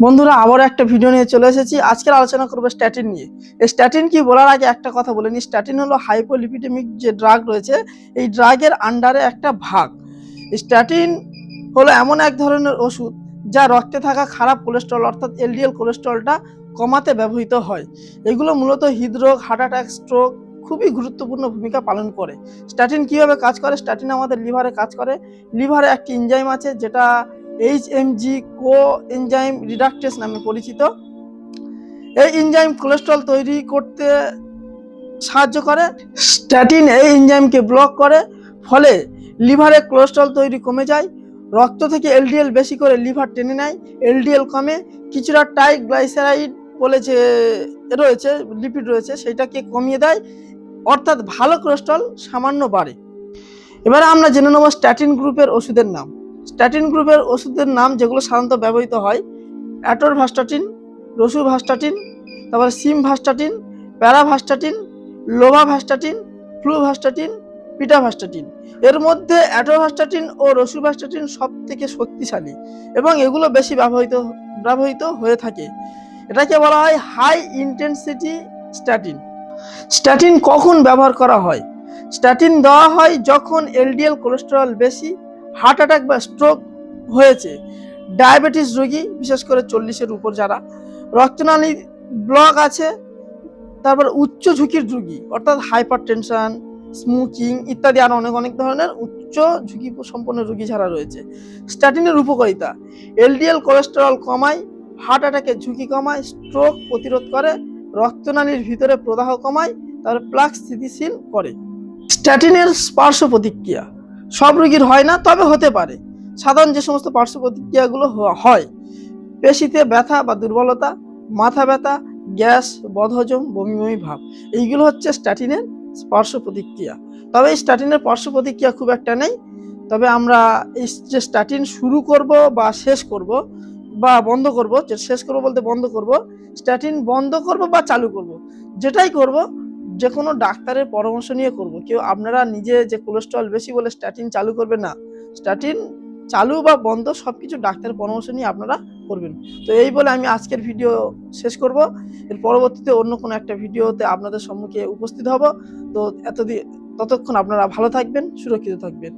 বন্ধুরা আবার একটা ভিডিও নিয়ে চলে এসেছি। আজকের আলোচনা করব স্ট্যাটিন নিয়ে। এই স্ট্যাটিন কি বলার আগে একটা কথা বলে নিই। স্ট্যাটিন হলো হাইপোলিপিডেমিক যে ড্রাগ রয়েছে, এই ড্রাগের আন্ডারে একটা ভাগ। স্ট্যাটিন হলো এমন এক ধরনের ওষুধ যা রক্তে থাকা খারাপ কোলেস্ট্রল অর্থাৎ এলডিএল কোলেস্ট্রলটা কমাতে ব্যবহৃত হয়। এগুলো মূলত হৃদরোগ হার্ট অ্যাটাক স্ট্রোক খুবই গুরুত্বপূর্ণ ভূমিকা পালন করে। স্ট্যাটিন কীভাবে কাজ করে? স্ট্যাটিন আমাদের লিভারে কাজ করে। লিভারে একটি এনজাইম আছে যেটা H M G coenzyme reductase নামে পরিচিত। এই এনজাইম কোলেস্ট্রল তৈরি করতে সাহায্য করে স্ট্যাটিন এই এনজাইমকে ব্লক করে, ফলে লিভারে কোলেস্ট্রল তৈরি কমে যায়, রক্ত থেকে এলডিএল বেশি করে লিভার টেনে নেয় এলডিএল কমে, কিছুটা ট্রাইগ্লাইসারাইড বলে যে রয়েছে লিপিড রয়েছে, সেটাকে কমিয়ে দেয়, অর্থাৎ ভালো কোলেস্ট্রল সামান্য বাড়ে। এবারে আমরা জেনে নেব স্ট্যাটিন গ্রুপের ওষুধের নাম। স্ট্যাটিন গ্রুপের ওষুধের নাম যেগুলো সাধারণত ব্যবহৃত হয় অ্যাটোরভাস্টাটিন রসুভাস্টাটিন তারপরে simvastatin pravastatin lovastatin fluvastatin pitavastatin এর মধ্যে অ্যাটোভাস্টাটিন ও রসুভাস্টাটিন সব থেকে শক্তিশালী এবং এগুলো বেশি ব্যবহৃত ব্যবহৃত হয়ে থাকে। এটাকে বলা হয় হাই ইন্টেন্সিটি স্ট্যাটিন স্ট্যাটিন কখন ব্যবহার করা হয়? স্ট্যাটিন দেওয়া হয় যখন এলডিএল কোলেস্টেরল বেশি হার্ট অ্যাটাক বা স্ট্রোক হয়েছে, ডায়াবেটিস রোগী, বিশেষ করে চল্লিশের উপর যারা, রক্তনালী ব্লক আছে, তারপর উচ্চ ঝুঁকির রোগী, অর্থাৎ হাইপার টেনশন স্মোকিং ইত্যাদি আরও অনেক অনেক ধরনের উচ্চ ঝুঁকি সম্পন্ন রোগী যারা রয়েছে। স্ট্যাটিনের উপকারিতা, এলডিএল কোলেস্টেরল কমায়, হার্ট অ্যাটাকের ঝুঁকি কমায়, স্ট্রোক প্রতিরোধ করে, রক্তনালীর ভিতরে প্রদাহ কমায় তারপরে প্লাক স্থিতিশীল করে। স্ট্যাটিনের পার্শ্ব প্রতিক্রিয়া সব রোগীর হয় না, তবে হতে পারে। সাধারণ যে সমস্ত পার্শ্ব প্রতিক্রিয়াগুলো হয়, পেশিতে ব্যথা বা দুর্বলতা, মাথা ব্যথা, গ্যাস, বদহজম, বমি বমি ভাব, এইগুলো হচ্ছে স্ট্যাটিনের পার্শ্ব প্রতিক্রিয়া তবে এই স্ট্যাটিনের পার্শ্ব প্রতিক্রিয়া খুব একটা নেই, তবে আমরা এই যে স্ট্যাটিন শুরু করব বা শেষ করব বা বন্ধ করব, যে শেষ করব বলতে বন্ধ করব স্ট্যাটিন বন্ধ করব বা চালু করব, যেটাই করব যে কোনো ডাক্তারের পরামর্শ নিয়ে করব। কেউ আপনারা নিজে যে কোলেস্ট্রল বেশি বলে স্ট্যাটিন চালু করবে না। স্ট্যাটিন চালু বা বন্ধ সব কিছু ডাক্তারের পরামর্শ নিয়ে আপনারা করবেন। তো এই বলে আমি আজকের ভিডিও শেষ করব। এর পরবর্তীতে অন্য কোনো একটা ভিডিওতে আপনাদের সম্মুখে উপস্থিত হব। তো এতদিন ততক্ষণ আপনারা ভালো থাকবেন, সুরক্ষিত থাকবেন।